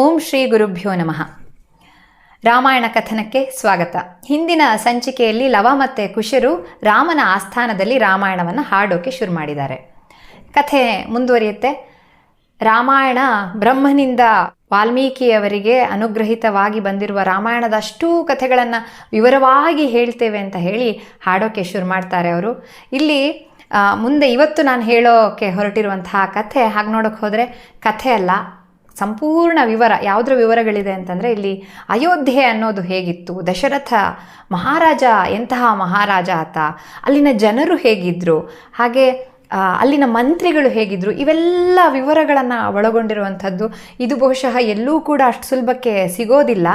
ಓಂ ಶ್ರೀ ಗುರುಭ್ಯೋ ನಮಃ. ರಾಮಾಯಣ ಕಥನಕ್ಕೆ ಸ್ವಾಗತ. ಹಿಂದಿನ ಸಂಚಿಕೆಯಲ್ಲಿ ಲವ ಮತ್ತು ಕುಶರು ರಾಮನ ಆಸ್ಥಾನದಲ್ಲಿ ರಾಮಾಯಣವನ್ನು ಹಾಡೋಕೆ ಶುರು ಮಾಡಿದ್ದಾರೆ. ಕಥೆ ಮುಂದುವರಿಯುತ್ತೆ. ರಾಮಾಯಣ ಬ್ರಹ್ಮನಿಂದ ವಾಲ್ಮೀಕಿಯವರಿಗೆ ಅನುಗ್ರಹಿತವಾಗಿ ಬಂದಿರುವ ರಾಮಾಯಣದ ಅಷ್ಟೂ ಕಥೆಗಳನ್ನು ವಿವರವಾಗಿ ಹೇಳ್ತೇವೆ ಅಂತ ಹೇಳಿ ಹಾಡೋಕೆ ಶುರು ಮಾಡ್ತಾರೆ ಅವರು. ಇಲ್ಲಿ ಮುಂದೆ ಇವತ್ತು ನಾನು ಹೇಳೋಕೆ ಹೊರಟಿರುವಂತಹ ಕಥೆ, ಹಾಗೆ ನೋಡೋಕೆ ಹೋದರೆ ಕಥೆ ಅಲ್ಲ ಸಂಪೂರ್ಣ ವಿವರ, ಯಾವುದ್ರ ವಿವರಗಳಿದೆ ಅಂತಂದರೆ ಇಲ್ಲಿ ಅಯೋಧ್ಯೆ ಅನ್ನೋದು ಹೇಗಿತ್ತು, ದಶರಥ ಮಹಾರಾಜ, ಎಂತಹ ಮಹಾರಾಜ ಆತ, ಅಲ್ಲಿನ ಜನರು ಹೇಗಿದ್ದರು ಹಾಗೆ ಅಲ್ಲಿನ ಮಂತ್ರಿಗಳು ಹೇಗಿದ್ದರು ಇವೆಲ್ಲ ವಿವರಗಳನ್ನು ಒಳಗೊಂಡಿರುವಂಥದ್ದು. ಇದು ಬಹುಶಃ ಎಲ್ಲೂ ಕೂಡ ಅಷ್ಟು ಸುಲಭಕ್ಕೆ ಸಿಗೋದಿಲ್ಲ.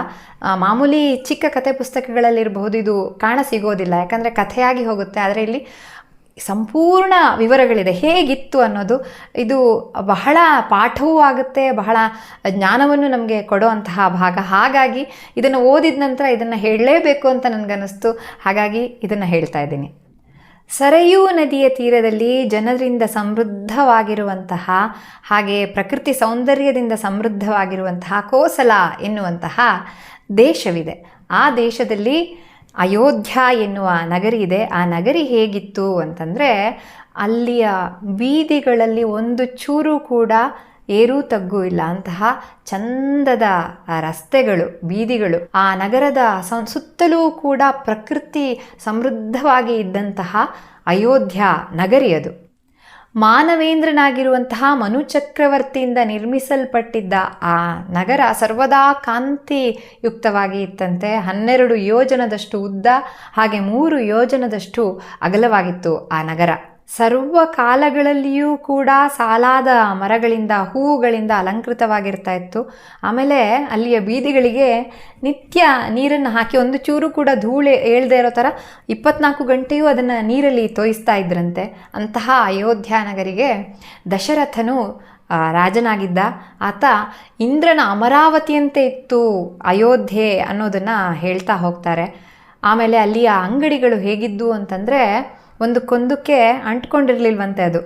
ಮಾಮೂಲಿ ಚಿಕ್ಕ ಕಥೆ ಪುಸ್ತಕಗಳಲ್ಲಿರಬಹುದು, ಇದು ಕಾಣ ಸಿಗೋದಿಲ್ಲ. ಯಾಕಂದರೆ ಕಥೆಯಾಗಿ ಹೋಗುತ್ತೆ, ಆದರೆ ಇಲ್ಲಿ ಸಂಪೂರ್ಣ ವಿವರಗಳಿದೆ. ಹೇಗಿತ್ತು ಅನ್ನೋದು ಇದು ಬಹಳ ಪಾಠವೂ ಆಗುತ್ತೆ, ಬಹಳ ಜ್ಞಾನವನ್ನು ನಮಗೆ ಕೊಡುವಂತಹ ಭಾಗ. ಹಾಗಾಗಿ ಇದನ್ನು ಓದಿದ ನಂತರ ಇದನ್ನು ಹೇಳಲೇಬೇಕು ಅಂತ ನನಗನ್ನಿಸ್ತು. ಹಾಗಾಗಿ ಇದನ್ನು ಹೇಳ್ತಾ ಇದ್ದೀನಿ. ಸರಯೂ ನದಿಯ ತೀರದಲ್ಲಿ ಜನರಿಂದ ಸಮೃದ್ಧವಾಗಿರುವಂತಹ, ಹಾಗೆ ಪ್ರಕೃತಿ ಸೌಂದರ್ಯದಿಂದ ಸಮೃದ್ಧವಾಗಿರುವಂತಹ ಕೋಸಲ ಎನ್ನುವಂತಹ ದೇಶವಿದೆ. ಆ ದೇಶದಲ್ಲಿ ಅಯೋಧ್ಯ ಎನ್ನುವ ನಗರಿ ಇದೆ. ಆ ನಗರಿ ಹೇಗಿತ್ತು ಅಂತಂದರೆ, ಅಲ್ಲಿಯ ಬೀದಿಗಳಲ್ಲಿ ಒಂದು ಚೂರು ಕೂಡ ಏರೂ ತಗ್ಗು ಇಲ್ಲ. ಅಂತಹ ಚಂದದ ರಸ್ತೆಗಳು, ಬೀದಿಗಳು, ಆ ನಗರದ ಸುತ್ತಲೂ ಕೂಡ ಪ್ರಕೃತಿ ಸಮೃದ್ಧವಾಗಿ ಇದ್ದಂತಹ ಅಯೋಧ್ಯ ನಗರಿ ಅದು. ಮಾನವೇಂದ್ರನಾಗಿರುವಂತಹ ಮನು ಚಕ್ರವರ್ತಿಯಿಂದ ನಿರ್ಮಿಸಲ್ಪಟ್ಟಿದ್ದ ಆ ನಗರ ಸರ್ವದಾ ಕಾಂತಿಯುಕ್ತವಾಗಿ ಇತ್ತಂತೆ. ಹನ್ನೆರಡು ಯೋಜನದಷ್ಟು ಉದ್ದ, ಹಾಗೆ ಮೂರು ಯೋಜನದಷ್ಟು ಅಗಲವಾಗಿತ್ತು ಆ ನಗರ. ಸರ್ವ ಕಾಲಗಳಲ್ಲಿಯೂ ಕೂಡ ಸಾಲಾದ ಮರಗಳಿಂದ, ಹೂವುಗಳಿಂದ ಅಲಂಕೃತವಾಗಿರ್ತಾ ಇತ್ತು. ಆಮೇಲೆ ಅಲ್ಲಿಯ ಬೀದಿಗಳಿಗೆ ನಿತ್ಯ ನೀರನ್ನು ಹಾಕಿ ಒಂದು ಚೂರು ಕೂಡ ಧೂಳು ಏಳದೇ ಇರೋ ಥರ ಇಪ್ಪತ್ನಾಲ್ಕು ಗಂಟೆಯೂ ಅದನ್ನು ನೀರಲ್ಲಿ ತೋಯಿಸ್ತಾ ಇದ್ರಂತೆ. ಅಂತಹ ಅಯೋಧ್ಯ ನಗರಿಗೆ ದಶರಥನು ರಾಜನಾಗಿದ್ದ. ಆತ ಇಂದ್ರನ ಅಮರಾವತಿಯಂತೆ ಇತ್ತು ಅಯೋಧ್ಯೆ ಅನ್ನೋದನ್ನು ಹೇಳ್ತಾ ಹೋಗ್ತಾರೆ. ಆಮೇಲೆ ಅಲ್ಲಿಯ ಅಂಗಡಿಗಳು ಹೇಗಿದ್ದು ಅಂತಂದರೆ ಒಂದು ಕೊಂದಕ್ಕೆ ಅಂಟ್ಕೊಂಡಿರಲಿಲ್ವಂತೆ ಅದು.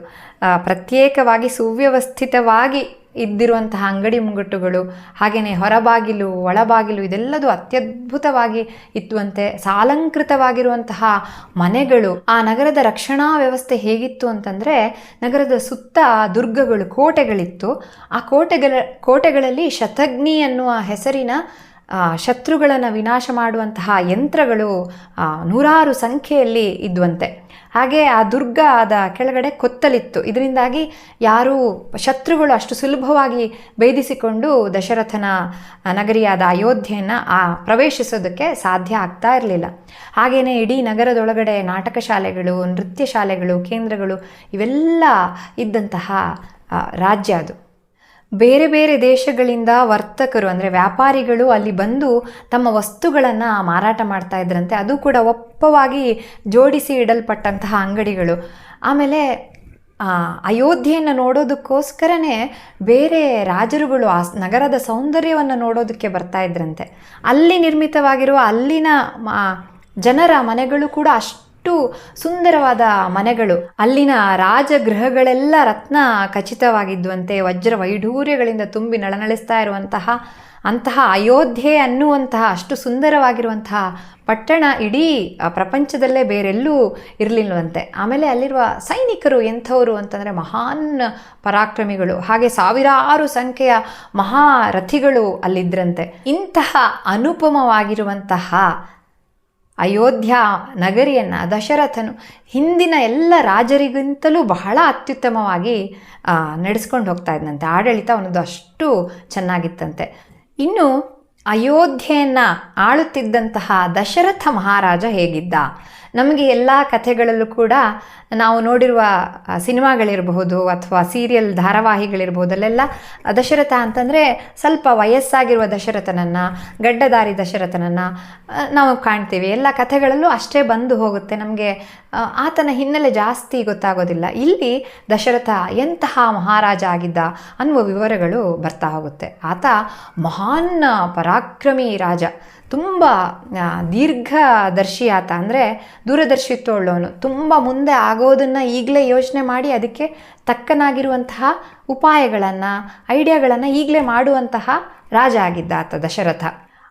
ಪ್ರತ್ಯೇಕವಾಗಿ ಸುವ್ಯವಸ್ಥಿತವಾಗಿ ಇದ್ದಿರುವಂತಹ ಅಂಗಡಿ ಮುಂಗಟ್ಟುಗಳು ಹಾಗೆಯೇ ಹೊರಬಾಗಿಲು, ಒಳಬಾಗಿಲು, ಇದೆಲ್ಲದೂ ಅತ್ಯದ್ಭುತವಾಗಿ ಇತ್ತುವಂತೆ, ಸಾಲಂಕೃತವಾಗಿರುವಂತಹ ಮನೆಗಳು. ಆ ನಗರದ ರಕ್ಷಣಾ ವ್ಯವಸ್ಥೆ ಹೇಗಿತ್ತು ಅಂತಂದರೆ, ನಗರದ ಸುತ್ತ ದುರ್ಗಗಳು, ಕೋಟೆಗಳಿತ್ತು. ಆ ಕೋಟೆಗಳ, ಕೋಟೆಗಳಲ್ಲಿ ಶತಗ್ನಿ ಅನ್ನುವ ಹೆಸರಿನ ಶತ್ರುಗಳನ್ನು ವಿನಾಶ ಮಾಡುವಂತಹ ಯಂತ್ರಗಳು ನೂರಾರು ಸಂಖ್ಯೆಯಲ್ಲಿ ಇದ್ವಂತೆ. ಹಾಗೆ ಆ ದುರ್ಗ ಆದ ಕೆಳಗಡೆ ಕೊತ್ತಲಿತ್ತು. ಇದರಿಂದಾಗಿ ಯಾರೂ ಶತ್ರುಗಳು ಅಷ್ಟು ಸುಲಭವಾಗಿ ಭೇದಿಸಿಕೊಂಡು ದಶರಥನ ನಗರಿಯಾದ ಅಯೋಧ್ಯೆಯನ್ನು, ಆ, ಪ್ರವೇಶಿಸೋದಕ್ಕೆ ಸಾಧ್ಯ ಆಗ್ತಾ ಇರಲಿಲ್ಲ. ಹಾಗೆಯೇ ಇಡೀ ನಗರದೊಳಗಡೆ ನಾಟಕ ಶಾಲೆಗಳು, ನೃತ್ಯ ಶಾಲೆಗಳು, ಕೇಂದ್ರಗಳು ಇವೆಲ್ಲ ಇದ್ದಂತಹ ರಾಜ್ಯ ಅದು. ಬೇರೆ ಬೇರೆ ದೇಶಗಳಿಂದ ವರ್ತಕರು, ಅಂದರೆ ವ್ಯಾಪಾರಿಗಳು ಅಲ್ಲಿ ಬಂದು ತಮ್ಮ ವಸ್ತುಗಳನ್ನು ಮಾರಾಟ ಮಾಡ್ತಾ ಇದ್ರಂತೆ. ಅದು ಕೂಡ ಒಪ್ಪವಾಗಿ ಜೋಡಿಸಿ ಇಡಲ್ಪಟ್ಟಂತಹ ಅಂಗಡಿಗಳು. ಆಮೇಲೆ ಅಯೋಧ್ಯೆಯನ್ನು ನೋಡೋದಕ್ಕೋಸ್ಕರನೇ ಬೇರೆ ರಾಜರುಗಳು ಆ ನಗರದ ಸೌಂದರ್ಯವನ್ನು ನೋಡೋದಕ್ಕೆ ಬರ್ತಾ ಇದ್ರಂತೆ. ಅಲ್ಲಿ ನಿರ್ಮಿತವಾಗಿರುವ ಅಲ್ಲಿನ ಜನರ ಮನೆಗಳು ಕೂಡ ಅಷ್ಟು ಸುಂದರವಾದ ಮನೆಗಳು. ಅಲ್ಲಿನ ರಾಜಗೃಹಗಳೆಲ್ಲ ರತ್ನ ಖಚಿತವಾಗಿದ್ದುವಂತೆ, ವಜ್ರ ವೈಢೂರ್ಯಗಳಿಂದ ತುಂಬಿ ನಳನಳಿಸ್ತಾ ಇರುವಂತಹ, ಅಂತಹ ಅಯೋಧ್ಯೆ ಅನ್ನುವಂತಹ, ಅಷ್ಟು ಸುಂದರವಾಗಿರುವಂತಹ ಪಟ್ಟಣ ಇಡೀ ಪ್ರಪಂಚದಲ್ಲೇ ಬೇರೆಲ್ಲೂ ಇರಲಿಲ್ಲವಂತೆ ಆಮೇಲೆ ಅಲ್ಲಿರುವ ಸೈನಿಕರು ಎಂಥವರು ಅಂತಂದರೆ ಮಹಾನ್ ಪರಾಕ್ರಮಿಗಳು. ಹಾಗೆ ಸಾವಿರಾರು ಸಂಖ್ಯೆಯ ಮಹಾರಥಿಗಳು ಅಲ್ಲಿದ್ದರಂತೆ ಇಂತಹ ಅನುಪಮವಾಗಿರುವಂತಹ ಅಯೋಧ್ಯ ನಗರಿಯನ್ನು, ದಶರಥನು ಹಿಂದಿನ ಎಲ್ಲ ರಾಜರಿಗಿಂತಲೂ ಬಹಳ ಅತ್ಯುತ್ತಮವಾಗಿ ನಡೆಸ್ಕೊಂಡು ಹೋಗ್ತಾ ಇದ್ದಂತೆ ಆಡಳಿತ ಅವನದು ಅಷ್ಟು ಚೆನ್ನಾಗಿತ್ತಂತೆ. ಇನ್ನು ಅಯೋಧ್ಯೆಯನ್ನು ಆಳುತ್ತಿದ್ದಂತಹ ದಶರಥ ಮಹಾರಾಜ ಹೇಗಿದ್ದ? ನಮಗೆ ಎಲ್ಲ ಕಥೆಗಳಲ್ಲೂ ಕೂಡ ನಾವು ನೋಡಿರುವ ಸಿನಿಮಾಗಳಿರಬಹುದು ಅಥವಾ ಸೀರಿಯಲ್ ಧಾರಾವಾಹಿಗಳಿರ್ಬೋದು ಅಲ್ಲೆಲ್ಲ ದಶರಥ ಅಂತಂದರೆ ಸ್ವಲ್ಪ ವಯಸ್ಸಾಗಿರುವ ದಶರಥನನ್ನು, ಗಡ್ಡದಾರಿ ದಶರಥನನ್ನು ನಾವು ಕಾಣ್ತೀವಿ. ಎಲ್ಲ ಕಥೆಗಳಲ್ಲೂ ಅಷ್ಟೇ ಬಂದು ಹೋಗುತ್ತೆ. ನಮಗೆ ಆತನ ಹಿನ್ನೆಲೆ ಜಾಸ್ತಿ ಗೊತ್ತಾಗೋದಿಲ್ಲ. ಇಲ್ಲಿ ದಶರಥ ಎಂತಹ ಮಹಾರಾಜ ಆಗಿದ್ದ ಅನ್ನುವ ವಿವರಗಳು ಬರ್ತಾ ಹೋಗುತ್ತೆ. ಆತ ಮಹಾನ್ ಪರಾಕ್ರಮಿ ರಾಜ. ತುಂಬ ದೀರ್ಘದರ್ಶಿ ಆತ ಅಂದರೆ ದೂರದರ್ಶಿತ್ವ ಉಳ್ಳವನು ತುಂಬ ಮುಂದೆ ಆಗೋದನ್ನು ಈಗಲೇ ಯೋಚನೆ ಮಾಡಿ ಅದಕ್ಕೆ ತಕ್ಕನಾಗಿರುವಂತಹ ಉಪಾಯಗಳನ್ನು, ಐಡಿಯಾಗಳನ್ನು ಈಗಲೇ ಮಾಡುವಂತಹ ರಾಜ ಆಗಿದ್ದ ಆತ ದಶರಥ.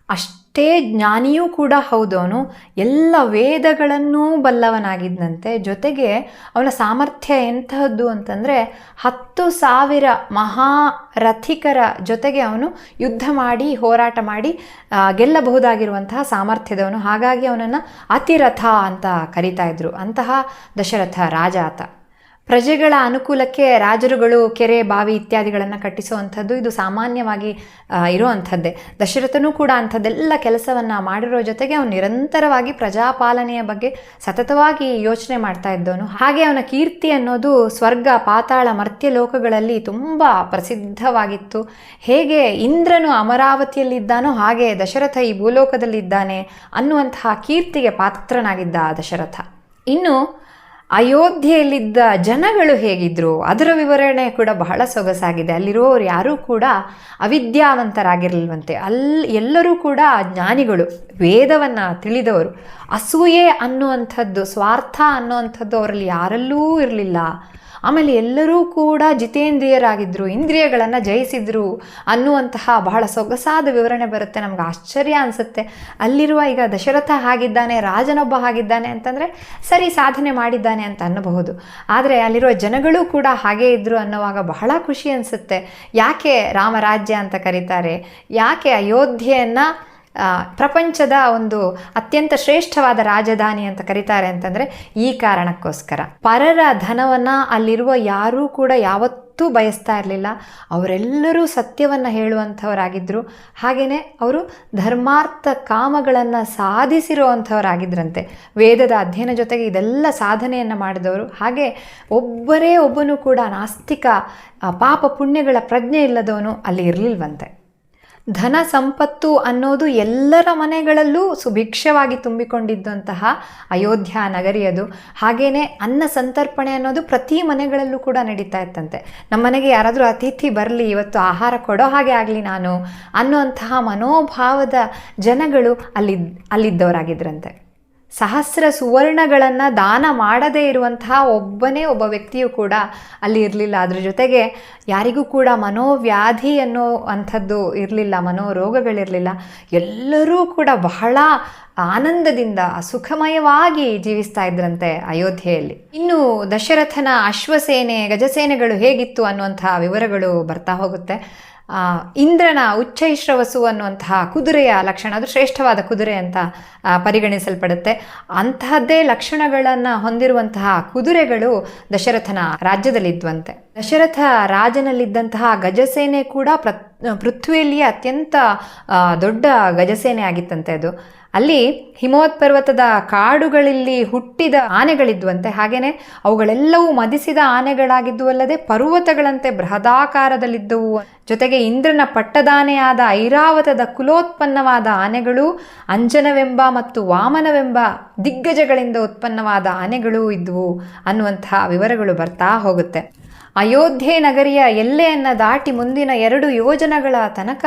ಅಷ್ಟೇ ಜ್ಞಾನಿಯೂ ಕೂಡ ಹೌದು ಅವನು. ಎಲ್ಲ ವೇದಗಳನ್ನೂ ಬಲ್ಲವನಾಗಿದ್ದಂತೆ ಜೊತೆಗೆ ಅವನ ಸಾಮರ್ಥ್ಯ ಎಂತಹದ್ದು ಅಂತಂದರೆ ಹತ್ತು ಸಾವಿರ ಮಹಾರಥಿಕರ ಜೊತೆಗೆ ಅವನು ಯುದ್ಧ ಮಾಡಿ, ಹೋರಾಟ ಮಾಡಿ ಗೆಲ್ಲಬಹುದಾಗಿರುವಂತಹ ಸಾಮರ್ಥ್ಯದವನು. ಹಾಗಾಗಿ ಅವನನ್ನು ಅತಿರಥ ಅಂತ ಕರೀತಾ ಇದ್ರು. ಅಂತಹ ದಶರಥ ರಾಜ ಆತ. ಪ್ರಜೆಗಳ ಅನುಕೂಲಕ್ಕೆ ರಾಜರುಗಳು ಕೆರೆ, ಬಾವಿ ಇತ್ಯಾದಿಗಳನ್ನು ಕಟ್ಟಿಸುವಂಥದ್ದು ಇದು ಸಾಮಾನ್ಯವಾಗಿ ಇರುವಂಥದ್ದೇ. ದಶರಥನೂ ಕೂಡ ಅಂಥದ್ದೆಲ್ಲ ಕೆಲಸವನ್ನು ಮಾಡಿರೋ ಜೊತೆಗೆ ಅವನು ನಿರಂತರವಾಗಿ ಪ್ರಜಾಪಾಲನೆಯ ಬಗ್ಗೆ ಸತತವಾಗಿ ಯೋಚನೆ ಮಾಡ್ತಾ ಇದ್ದವನು. ಹಾಗೆ ಅವನ ಕೀರ್ತಿ ಅನ್ನೋದು ಸ್ವರ್ಗ, ಪಾತಾಳ, ಮರ್ತ್ಯ ಲೋಕಗಳಲ್ಲಿ ತುಂಬ ಪ್ರಸಿದ್ಧವಾಗಿತ್ತು. ಹೇಗೆ ಇಂದ್ರನು ಅಮರಾವತಿಯಲ್ಲಿದ್ದಾನೋ ಹಾಗೆ ದಶರಥ ಈ ಭೂಲೋಕದಲ್ಲಿದ್ದಾನೆ ಅನ್ನುವಂತಹ ಕೀರ್ತಿಗೆ ಪಾತ್ರನಾಗಿದ್ದ ದಶರಥ. ಇನ್ನು ಅಯೋಧ್ಯೆಯಲ್ಲಿದ್ದ ಜನಗಳು ಹೇಗಿದ್ರು, ಅದರ ವಿವರಣೆ ಕೂಡ ಬಹಳ ಸೊಗಸಾಗಿದೆ. ಅಲ್ಲಿರುವವರು ಯಾರೂ ಕೂಡ ಅವಿದ್ಯಾವಂತರಾಗಿರಲಿಲ್ವಂತೆ. ಅಲ್ಲಿ ಎಲ್ಲರೂ ಕೂಡ ಜ್ಞಾನಿಗಳು, ವೇದವನ್ನು ತಿಳಿದವರು. ಅಸೂಯೆ ಅನ್ನುವಂಥದ್ದು, ಸ್ವಾರ್ಥ ಅನ್ನುವಂಥದ್ದು ಅವರಲ್ಲಿ ಯಾರಲ್ಲೂ ಇರಲಿಲ್ಲ. ಆಮೇಲೆ ಎಲ್ಲರೂ ಕೂಡ ಜಿತೇಂದ್ರಿಯರಾಗಿದ್ದರು ಇಂದ್ರಿಯಗಳನ್ನು ಜಯಿಸಿದ್ರು ಅನ್ನುವಂತಹ ಬಹಳ ಸೊಗಸಾದ ವಿವರಣೆ ಬರುತ್ತೆ, ನಮ್ಗೆ ಆಶ್ಚರ್ಯ ಅನಿಸುತ್ತೆ. ಅಲ್ಲಿರುವ ಈಗ ದಶರಥ ಹಾಗಿದ್ದಾನೆ, ರಾಜನೊಬ್ಬ ಹಾಗಿದ್ದಾನೆ ಅಂತಂದರೆ ಸರಿ ಸಾಧನೆ ಮಾಡಿದ್ದಾನೆ ಅಂತ ಅನ್ನಬಹುದು. ಆದರೆ ಅಲ್ಲಿರುವ ಜನಗಳು ಕೂಡ ಹಾಗೇ ಇದ್ದರು ಅನ್ನೋವಾಗ ಬಹಳ ಖುಷಿ ಅನಿಸುತ್ತೆ. ಯಾಕೆ ರಾಮರಾಜ್ಯ ಅಂತ ಕರೀತಾರೆ? ಯಾಕೆ ಅಯೋಧ್ಯೆಯನ್ನು ಪ್ರಪಂಚದ ಒಂದು ಅತ್ಯಂತ ಶ್ರೇಷ್ಠವಾದ ರಾಜಧಾನಿ ಅಂತ ಕರೀತಾರೆ ಅಂತಂದರೆ ಈ ಕಾರಣಕ್ಕೋಸ್ಕರ. ಪರರ ಧನವನ್ನು ಅಲ್ಲಿರುವ ಯಾರೂ ಕೂಡ ಯಾವತ್ತೂ ಬಯಸ್ತಾ ಇರಲಿಲ್ಲ. ಅವರೆಲ್ಲರೂ ಸತ್ಯವನ್ನು ಹೇಳುವಂಥವರಾಗಿದ್ದರು ಹಾಗೆಯೇ ಅವರು ಧರ್ಮಾರ್ಥ ಕಾಮಗಳನ್ನು ಸಾಧಿಸಿರುವಂಥವರಾಗಿದ್ದರಂತೆ ವೇದದ ಅಧ್ಯಯನ ಜೊತೆಗೆ ಇದೆಲ್ಲ ಸಾಧನೆಯನ್ನು ಮಾಡಿದವರು. ಹಾಗೆ ಒಬ್ಬರೇ ಒಬ್ಬನು ಕೂಡ ನಾಸ್ತಿಕ ಪಾಪ ಪುಣ್ಯಗಳ ಪ್ರಜ್ಞೆ ಇಲ್ಲದವನು ಅಲ್ಲಿ ಇರಲಿಲ್ವಂತೆ. ಧನ ಸಂಪತ್ತು ಅನ್ನೋದು ಎಲ್ಲರ ಮನೆಗಳಲ್ಲೂ ಸುಭಿಕ್ಷವಾಗಿ ತುಂಬಿಕೊಂಡಿದ್ದಂತಹ ಅಯೋಧ್ಯ ನಗರಿ ಅದು. ಹಾಗೇನೆ ಅನ್ನ ಸಂತರ್ಪಣೆ ಅನ್ನೋದು ಪ್ರತಿ ಮನೆಗಳಲ್ಲೂ ಕೂಡ ನಡೀತಾ ಇತ್ತಂತೆ. ನಮ್ಮ ಮನೆಗೆ ಯಾರಾದರೂ ಅತಿಥಿ ಬರಲಿ, ಇವತ್ತು ಆಹಾರ ಕೊಡೋ ಹಾಗೆ ಆಗಲಿ ನಾನು ಅನ್ನುವಂತಹ ಮನೋಭಾವದ ಜನಗಳು ಅಲ್ಲಿ, ಅಲ್ಲಿದ್ದವರಾಗಿದ್ರಂತೆ. ಸಹಸ್ರ ಸುವರ್ಣಗಳನ್ನು ದಾನ ಮಾಡದೇ ಇರುವಂತಹ ಒಬ್ಬನೇ ಒಬ್ಬ ವ್ಯಕ್ತಿಯು ಕೂಡ ಅಲ್ಲಿ ಇರಲಿಲ್ಲ. ಅದ್ರ ಜೊತೆಗೆ ಯಾರಿಗೂ ಕೂಡ ಮನೋವ್ಯಾಧಿ ಅನ್ನೋ ಅಂಥದ್ದು ಇರಲಿಲ್ಲ, ಮನೋರೋಗಗಳಿರಲಿಲ್ಲ. ಎಲ್ಲರೂ ಕೂಡ ಬಹಳ ಆನಂದದಿಂದ ಸುಖಮಯವಾಗಿ ಜೀವಿಸ್ತಾ ಇದ್ರಂತೆ ಅಯೋಧ್ಯೆಯಲ್ಲಿ. ಇನ್ನು ದಶರಥನ ಅಶ್ವಸೇನೆ, ಗಜಸೇನೆಗಳು ಹೇಗಿತ್ತು ಅನ್ನುವಂಥ ವಿವರಗಳು ಬರ್ತಾ ಹೋಗುತ್ತೆ. ಇಂದ್ರನ ಉಚ್ಚೈಶ್ರವಸು ಅನ್ನುವಂತಹ ಕುದುರೆಯ ಲಕ್ಷಣ, ಅದು ಶ್ರೇಷ್ಠವಾದ ಕುದುರೆ ಅಂತ ಪರಿಗಣಿಸಲ್ಪಡುತ್ತೆ. ಅಂತಹದ್ದೇ ಲಕ್ಷಣಗಳನ್ನು ಹೊಂದಿರುವಂತಹ ಕುದುರೆಗಳು ದಶರಥನ ರಾಜ್ಯದಲ್ಲಿದ್ವಂತೆ. ದಶರಥ ರಾಜನಲ್ಲಿದ್ದಂತಹ ಗಜಸೇನೆ ಕೂಡ ಪೃಥ್ವಿಯಲ್ಲಿಯೇ ಅತ್ಯಂತ ದೊಡ್ಡ ಗಜಸೇನೆ ಆಗಿತ್ತಂತೆ ಅದು. ಅಲ್ಲಿ ಹಿಮವತ್ ಪರ್ವತದ ಕಾಡುಗಳಲ್ಲಿ ಹುಟ್ಟಿದ ಆನೆಗಳಿದ್ವಂತೆ ಹಾಗೇನೆ ಅವುಗಳೆಲ್ಲವೂ ಮದಿಸಿದ ಆನೆಗಳಾಗಿದ್ದುವಲ್ಲದೆ ಪರ್ವತಗಳಂತೆ ಬೃಹದಾಕಾರದಲ್ಲಿದ್ದವು. ಜೊತೆಗೆ ಇಂದ್ರನ ಪಟ್ಟದಾನೆಯಾದ ಐರಾವತದ ಕುಲೋತ್ಪನ್ನವಾದ ಆನೆಗಳು ಅಂಜನವೆಂಬ ಮತ್ತು ವಾಮನವೆಂಬ ದಿಗ್ಗಜಗಳಿಂದ ಉತ್ಪನ್ನವಾದ ಆನೆಗಳೂ ಇದ್ವು ಅನ್ನುವಂತಹ ವಿವರಗಳು ಬರ್ತಾ ಹೋಗುತ್ತೆ. ಅಯೋಧ್ಯೆ ನಗರಿಯ ಎಲ್ಲೆಯನ್ನು ದಾಟಿ ಮುಂದಿನ ಎರಡು ಯೋಜನೆಗಳ ತನಕ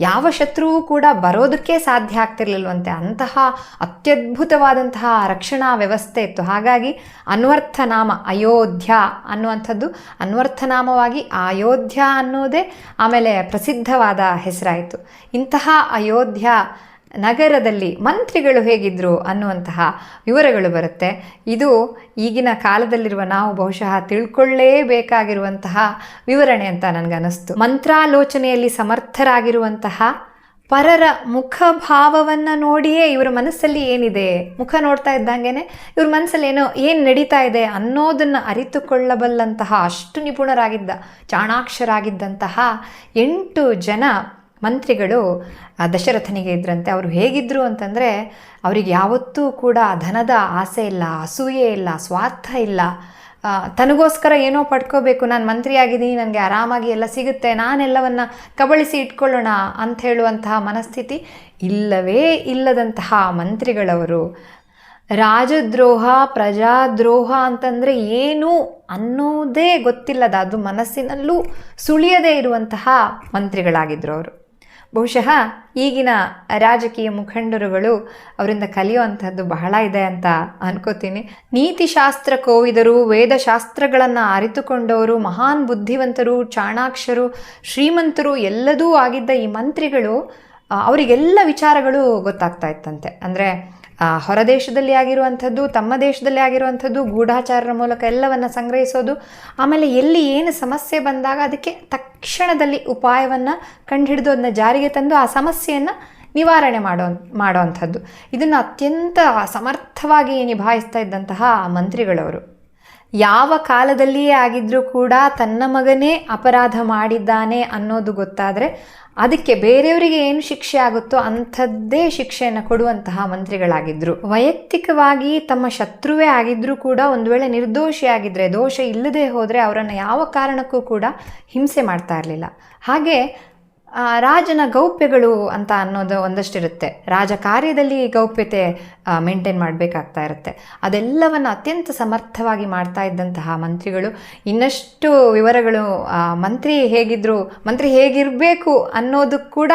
ಯಾವ ಶತ್ರುವು ಕೂಡ ಬರೋದಕ್ಕೆ ಸಾಧ್ಯ ಆಗ್ತಿರ್ಲಿಲ್ವಂತೆ. ಅಂತಹ ಅತ್ಯದ್ಭುತವಾದಂತಹ ರಕ್ಷಣಾ ವ್ಯವಸ್ಥೆ ಇತ್ತು. ಹಾಗಾಗಿ ಅನ್ವರ್ಥನಾಮ, ಅಯೋಧ್ಯ ಅನ್ನುವಂಥದ್ದು ಅನ್ವರ್ಥನಾಮವಾಗಿ ಅಯೋಧ್ಯ ಅನ್ನೋದೇ ಆಮೇಲೆ ಪ್ರಸಿದ್ಧವಾದ ಹೆಸರಾಯಿತು. ಇಂತಹ ಅಯೋಧ್ಯ ನಗರದಲ್ಲಿ ಮಂತ್ರಿಗಳು ಹೇಗಿದ್ರು ಅನ್ನುವಂತಹ ವಿವರಗಳು ಬರುತ್ತೆ. ಇದು ಈಗಿನ ಕಾಲದಲ್ಲಿರುವ ನಾವು ಬಹುಶಃ ತಿಳ್ಕೊಳ್ಳೇಬೇಕಾಗಿರುವಂತಹ ವಿವರಣೆ ಅಂತ ನನಗನ್ನಿಸ್ತು. ಮಂತ್ರಾಲೋಚನೆಯಲ್ಲಿ ಸಮರ್ಥರಾಗಿರುವಂತಹ ಪರರ ಮುಖಭಾವವನ್ನು ನೋಡಿಯೇ ಇವರ ಮನಸ್ಸಲ್ಲಿ ಏನಿದೆ? ಮುಖ ನೋಡ್ತಾ ಇದ್ದಂಗೆನೆ ಇವ್ರ ಮನಸ್ಸಲ್ಲಿ ಏನೋ ಏನು ನಡೀತಾ ಇದೆ ಅನ್ನೋದನ್ನು ಅರಿತುಕೊಳ್ಳಬಲ್ಲಂತಹ ಅಷ್ಟು ನಿಪುಣರಾಗಿದ್ದ, ಚಾಣಾಕ್ಷರಾಗಿದ್ದಂತಹ ಎಂಟು ಜನ ಮಂತ್ರಿಗಳು ದಶರಥನಿಗೆ ಇದ್ರಂತೆ. ಅವರು ಹೇಗಿದ್ರು ಅಂತಂದರೆ ಅವರಿಗೆ ಯಾವತ್ತೂ ಕೂಡ ಧನದ ಆಸೆ ಇಲ್ಲ, ಅಸೂಯೆ ಇಲ್ಲ, ಸ್ವಾರ್ಥ ಇಲ್ಲ. ತನಗೋಸ್ಕರ ಏನೋ ಪಡ್ಕೋಬೇಕು, ನಾನು ಮಂತ್ರಿ ಆಗಿದ್ದೀನಿ ನನಗೆ ಆರಾಮಾಗಿ ಎಲ್ಲ ಸಿಗುತ್ತೆ, ನಾನೆಲ್ಲವನ್ನು ಕಬಳಿಸಿ ಇಟ್ಕೊಳ್ಳೋಣ ಅಂತ ಹೇಳುವಂತಹ ಮನಸ್ಥಿತಿ ಇಲ್ಲವೇ ಇಲ್ಲದಂತಹ ಮಂತ್ರಿಗಳವರು. ರಾಜದ್ರೋಹ, ಪ್ರಜಾದ್ರೋಹ ಅಂತಂದರೆ ಏನು ಅನ್ನೋದೇ ಗೊತ್ತಿಲ್ಲದ, ಅದು ಮನಸ್ಸಿನಲ್ಲೂ ಸುಳಿಯದೇ ಇರುವಂತಹ ಮಂತ್ರಿಗಳಾಗಿದ್ದರು ಅವರು. ಬಹುಶಃ ಈಗಿನ ರಾಜಕೀಯ ಮುಖಂಡರುಗಳು ಅವರಿಂದ ಕಲಿಯುವಂಥದ್ದು ಬಹಳ ಇದೆ ಅಂತ ಅನ್ಕೋತೀನಿ. ನೀತಿಶಾಸ್ತ್ರ ಕೋವಿದರು, ವೇದಶಾಸ್ತ್ರಗಳನ್ನು ಅರಿತುಕೊಂಡವರು, ಮಹಾನ್ ಬುದ್ಧಿವಂತರು, ಚಾಣಾಕ್ಷರು, ಶ್ರೀಮಂತರು ಎಲ್ಲದೂ ಆಗಿದ್ದ ಈ ಮಂತ್ರಿಗಳು ಅವರಿಗೆಲ್ಲ ವಿಚಾರಗಳು ಗೊತ್ತಾಗ್ತಾ ಇತ್ತಂತೆ. ಅಂದರೆ ಹೊರದೇಶದಲ್ಲಿ ಆಗಿರುವಂಥದ್ದು, ತಮ್ಮ ದೇಶದಲ್ಲಿ ಆಗಿರುವಂಥದ್ದು, ಗೂಢಾಚಾರರ ಮೂಲಕ ಎಲ್ಲವನ್ನು ಸಂಗ್ರಹಿಸೋದು, ಆಮೇಲೆ ಎಲ್ಲಿ ಏನು ಸಮಸ್ಯೆ ಬಂದಾಗ ಅದಕ್ಕೆ ತಕ್ಷಣದಲ್ಲಿ ಉಪಾಯವನ್ನು ಕಂಡುಹಿಡಿದು ಅದನ್ನ ಜಾರಿಗೆ ತಂದು ಆ ಸಮಸ್ಯೆಯನ್ನು ನಿವಾರಣೆ ಮಾಡೋ ಮಾಡೋವಂಥದ್ದು ಇದನ್ನು ಅತ್ಯಂತ ಸಮರ್ಥವಾಗಿ ನಿಭಾಯಿಸ್ತಾ ಇದ್ದಂತಹ ಮಂತ್ರಿಗಳವರು. ಯಾವ ಕಾಲದಲ್ಲಿಯೇ ಆಗಿದ್ರೂ ಕೂಡ ತನ್ನ ಮಗನೇ ಅಪರಾಧ ಮಾಡಿದ್ದಾನೆ ಅನ್ನೋದು ಗೊತ್ತಾದರೆ ಅದಕ್ಕೆ ಬೇರೆಯವರಿಗೆ ಏನು ಶಿಕ್ಷೆ ಆಗುತ್ತೋ ಅಂಥದ್ದೇ ಶಿಕ್ಷೆಯನ್ನು ಕೊಡುವಂತಹ ಮಂತ್ರಿಗಳಾಗಿದ್ದರು ವೈಯಕ್ತಿಕವಾಗಿ ತಮ್ಮ ಶತ್ರುವೇ ಆಗಿದ್ರೂ ಕೂಡ ಒಂದು ವೇಳೆ ನಿರ್ದೋಷಿಯಾಗಿದ್ದರೆ ದೋಷ ಇಲ್ಲದೆ ಹೋದರೆ ಅವರನ್ನು ಯಾವ ಕಾರಣಕ್ಕೂ ಕೂಡ ಹಿಂಸೆ ಮಾಡ್ತಾ ಇರಲಿಲ್ಲ. ಹಾಗೆ ರಾಜನ ಗೌಪ್ಯಗಳು ಅಂತ ಅನ್ನೋದು ಒಂದಷ್ಟಿರುತ್ತೆ. ರಾಜ ಕಾರ್ಯದಲ್ಲಿ ಗೌಪ್ಯತೆ ಮೇಂಟೈನ್ ಮಾಡಬೇಕಾಗ್ತಾ ಇರುತ್ತೆ. ಅದೆಲ್ಲವನ್ನು ಅತ್ಯಂತ ಸಮರ್ಥವಾಗಿ ಮಾಡ್ತಾ ಇದ್ದಂತಹ ಮಂತ್ರಿಗಳು. ಇನ್ನಷ್ಟು ವಿವರಗಳು ಮಂತ್ರಿ ಹೇಗಿದ್ರು, ಮಂತ್ರಿ ಹೇಗಿರಬೇಕು ಅನ್ನೋದು ಕೂಡ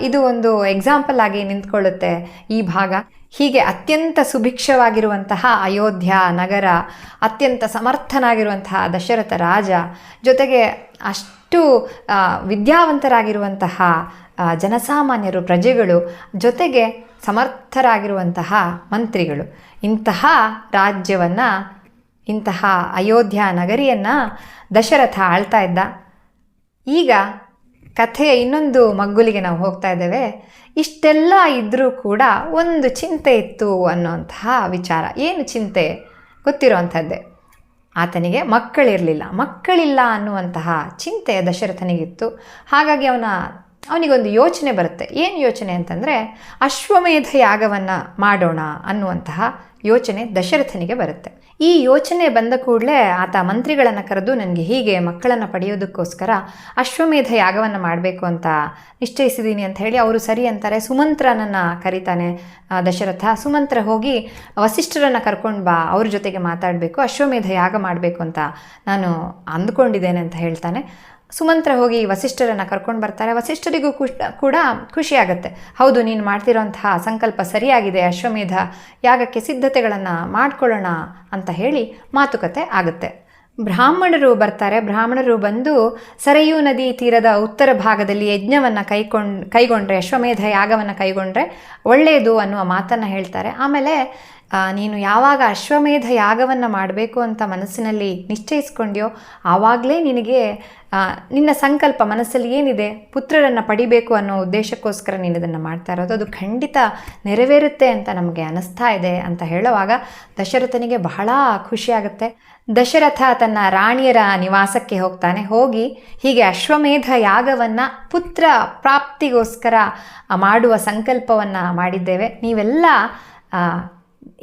ಇದು ಒಂದು ಎಕ್ಸಾಂಪಲ್ ಆಗಿ ನಿಂತ್ಕೊಳ್ಳುತ್ತೆ ಈ ಭಾಗ. ಹೀಗೆ ಅತ್ಯಂತ ಸುಭಿಕ್ಷವಾಗಿರುವಂತಹ ಅಯೋಧ್ಯ, ನಗರ, ಅತ್ಯಂತ ಸಮರ್ಥನಾಗಿರುವಂತಹ ದಶರಥ ರಾಜ ಜೊತೆಗೆ ಅಷ್ಟು ಆ, ವಿದ್ಯಾವಂತರಾಗಿರುವಂತಹ ಜನಸಾಮಾನ್ಯರು ಪ್ರಜೆಗಳು ಜೊತೆಗೆ ಸಮರ್ಥರಾಗಿರುವಂತಹ ಮಂತ್ರಿಗಳು. ಇಂತಹ ರಾಜ್ಯವನ್ನು ಇಂತಹ ಅಯೋಧ್ಯ ನಗರಿಯನ್ನು ದಶರಥ ಆಳ್ತಾ ಇದ್ದ. ಈಗ ಕಥೆಯ ಇನ್ನೊಂದು ಮಗ್ಗುಲಿಗೆ ನಾವು ಹೋಗ್ತಾ ಇದ್ದೇವೆ. ಇಷ್ಟೆಲ್ಲ ಇದ್ದರೂ ಕೂಡ ಒಂದು ಚಿಂತೆ ಇತ್ತು ಅನ್ನೋಂತಹ ವಿಚಾರ. ಏನು ಚಿಂತೆ? ಗೊತ್ತಿರೋವಂಥದ್ದೇ. ಆತನಿಗೆ ಮಕ್ಕಳಿರಲಿಲ್ಲ. ಮಕ್ಕಳಿಲ್ಲ ಅನ್ನುವಂತಹ ಚಿಂತೆ ದಶರಥನಿಗಿತ್ತು. ಹಾಗಾಗಿ ಅವನ, ಅವನಿಗೊಂದು ಯೋಚನೆ ಬರುತ್ತೆ. ಏನು ಯೋಚನೆ ಅಂತಂದರೆ, ಅಶ್ವಮೇಧ ಯಾಗವನ್ನು ಮಾಡೋಣ ಅನ್ನುವಂತಹ ಯೋಚನೆ ದಶರಥನಿಗೆ ಬರುತ್ತೆ. ಈ ಯೋಚನೆ ಬಂದ ಕೂಡಲೇ ಆತ ಮಂತ್ರಿಗಳನ್ನು ಕರೆದು ನನಗೆ ಹೀಗೆ ಮಕ್ಕಳನ್ನು ಪಡೆಯೋದಕ್ಕೋಸ್ಕರ ಅಶ್ವಮೇಧ ಯಾಗವನ್ನು ಮಾಡಬೇಕು ಅಂತ ನಿಶ್ಚಯಿಸಿದ್ದೀನಿ ಅಂತ ಹೇಳಿ ಅವರು ಸರಿ ಅಂತಾರೆ. ಸುಮಂತ್ರನನ್ನು ಕರೀತಾನೆ ದಶರಥ. ಸುಮಂತ್ರ ಹೋಗಿ ವಸಿಷ್ಠರನ್ನು ಕರ್ಕೊಂಡು ಬಾ, ಅವ್ರ ಜೊತೆಗೆ ಮಾತಾಡಬೇಕು, ಅಶ್ವಮೇಧ ಯಾಗ ಮಾಡಬೇಕು ಅಂತ ನಾನು ಅಂದ್ಕೊಂಡಿದ್ದೇನೆ ಅಂತ ಹೇಳ್ತಾನೆ. ಸುಮಂತ್ರ ಹೋಗಿ ವಸಿಷ್ಠರನ್ನು ಕರ್ಕೊಂಡು ಬರ್ತಾರೆ. ವಸಿಷ್ಠರಿಗೂ ಕೂಡ ಖುಷಿಯಾಗುತ್ತೆ ಹೌದು, ನೀನು ಮಾಡ್ತಿರೋಂತಹ ಸಂಕಲ್ಪ ಸರಿಯಾಗಿದೆ, ಅಶ್ವಮೇಧ. ಯಾಗಕ್ಕೆ ಸಿದ್ಧತೆಗಳನ್ನು ಮಾಡಿಕೊಳ್ಳೋಣ ಅಂತ ಹೇಳಿ ಮಾತುಕತೆ ಆಗುತ್ತೆ. ಬ್ರಾಹ್ಮಣರು ಬರ್ತಾರೆ. ಬ್ರಾಹ್ಮಣರು ಬಂದು ಸರಯೂ ನದಿ ತೀರದ ಉತ್ತರ ಭಾಗದಲ್ಲಿ ಯಜ್ಞವನ್ನು ಕೈಕೊಂಡು, ಕೈಗೊಂಡ್ರೆ, ಅಶ್ವಮೇಧ ಯಾಗವನ್ನು ಕೈಗೊಂಡ್ರೆ ಒಳ್ಳೆಯದು ಅನ್ನುವ ಮಾತನ್ನು ಹೇಳ್ತಾರೆ. ಆಮೇಲೆ ನೀನು ಯಾವಾಗ ಅಶ್ವಮೇಧ ಯಾಗವನ್ನು ಮಾಡಬೇಕು ಅಂತ ಮನಸ್ಸಿನಲ್ಲಿ ನಿಶ್ಚಯಿಸ್ಕೊಂಡ್ಯೋ, ಆವಾಗಲೇ ನಿನಗೆ ನಿನ್ನ ಸಂಕಲ್ಪ ಮನಸ್ಸಲ್ಲಿ ಏನಿದೆ, ಪುತ್ರರನ್ನು ಪಡಿಬೇಕು ಅನ್ನೋ ಉದ್ದೇಶಕ್ಕೋಸ್ಕರ ನೀನು ಇದನ್ನು ಮಾಡ್ತಾ ಇರೋದು. ಅದು ಖಂಡಿತ ನೆರವೇರುತ್ತೆ ಅಂತ ನಮಗೆ ಅನಿಸ್ತಾ ಇದೆ ಅಂತ ಹೇಳುವಾಗ ದಶರಥನಿಗೆ ಬಹಳ ಖುಷಿಯಾಗುತ್ತೆ. ದಶರಥ ತನ್ನ ರಾಣಿಯರ ನಿವಾಸಕ್ಕೆ ಹೋಗ್ತಾನೆ. ಹೋಗಿ ಹೀಗೆ ಅಶ್ವಮೇಧ ಯಾಗವನ್ನು ಪುತ್ರ ಪ್ರಾಪ್ತಿಗೋಸ್ಕರ ಮಾಡುವ ಸಂಕಲ್ಪವನ್ನು ಮಾಡಿದ್ದೇವೆ. ನೀವೆಲ್ಲ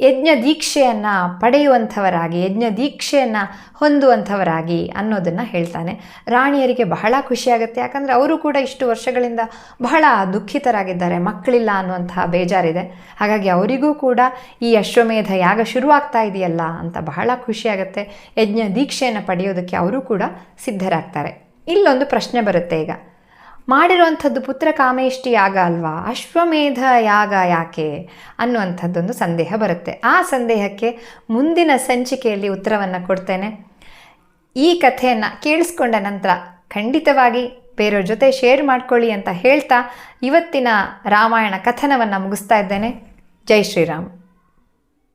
ಯಜ್ಞ ದೀಕ್ಷೆಯನ್ನು ಪಡೆಯುವಂಥವರಾಗಿ ಯಜ್ಞ ದೀಕ್ಷೆಯನ್ನು ಹೊಂದುವಂಥವರಾಗಿ ಅನ್ನೋದನ್ನು ಹೇಳ್ತಾನೆ. ರಾಣಿಯರಿಗೆ ಬಹಳ ಖುಷಿಯಾಗುತ್ತೆ. ಯಾಕಂದರೆ ಅವರು ಕೂಡ ಇಷ್ಟು ವರ್ಷಗಳಿಂದ ಬಹಳ ದುಃಖಿತರಾಗಿದ್ದಾರೆ. ಮಕ್ಕಳಿಲ್ಲ ಅನ್ನುವಂತಹ ಬೇಜಾರಿದೆ. ಹಾಗಾಗಿ ಅವರಿಗೂ ಕೂಡ ಈ ಅಶ್ವಮೇಧ ಯಾಗ ಶುರುವಾಗ್ತಾ ಇದೆಯಲ್ಲ ಅಂತ ಬಹಳ ಖುಷಿಯಾಗುತ್ತೆ. ಯಜ್ಞ ದೀಕ್ಷೆಯನ್ನು ಪಡೆಯೋದಕ್ಕೆ ಅವರು ಕೂಡ ಸಿದ್ಧರಾಗ್ತಾರೆ. ಇಲ್ಲೊಂದು ಪ್ರಶ್ನೆ ಬರುತ್ತೆ ಈಗ. ಮಾಡಿರುವಂಥದ್ದು ಪುತ್ರ ಕಾಮೇಷ್ಟಿ ಯಾಗ ಅಲ್ವಾ? ಅಶ್ವಮೇಧ ಯಾಗ ಯಾಕೆ ಅನ್ನುವಂಥದ್ದೊಂದು ಸಂದೇಹ ಬರುತ್ತೆ. ಆ ಸಂದೇಹಕ್ಕೆ ಮುಂದಿನ ಸಂಚಿಕೆಯಲ್ಲಿ ಉತ್ತರವನ್ನು ಕೊಡ್ತೇನೆ. ಈ ಕಥೆಯನ್ನು ಕೇಳಿಸ್ಕೊಂಡ ನಂತರ ಖಂಡಿತವಾಗಿ ಬೇರೆಯವ್ರ ಜೊತೆ ಶೇರ್ ಮಾಡ್ಕೊಳ್ಳಿ ಅಂತ ಹೇಳ್ತಾ ಇವತ್ತಿನ ರಾಮಾಯಣ ಕಥನವನ್ನು ಮುಗಿಸ್ತಾ ಇದ್ದೇನೆ. ಜೈ ಶ್ರೀರಾಮ್.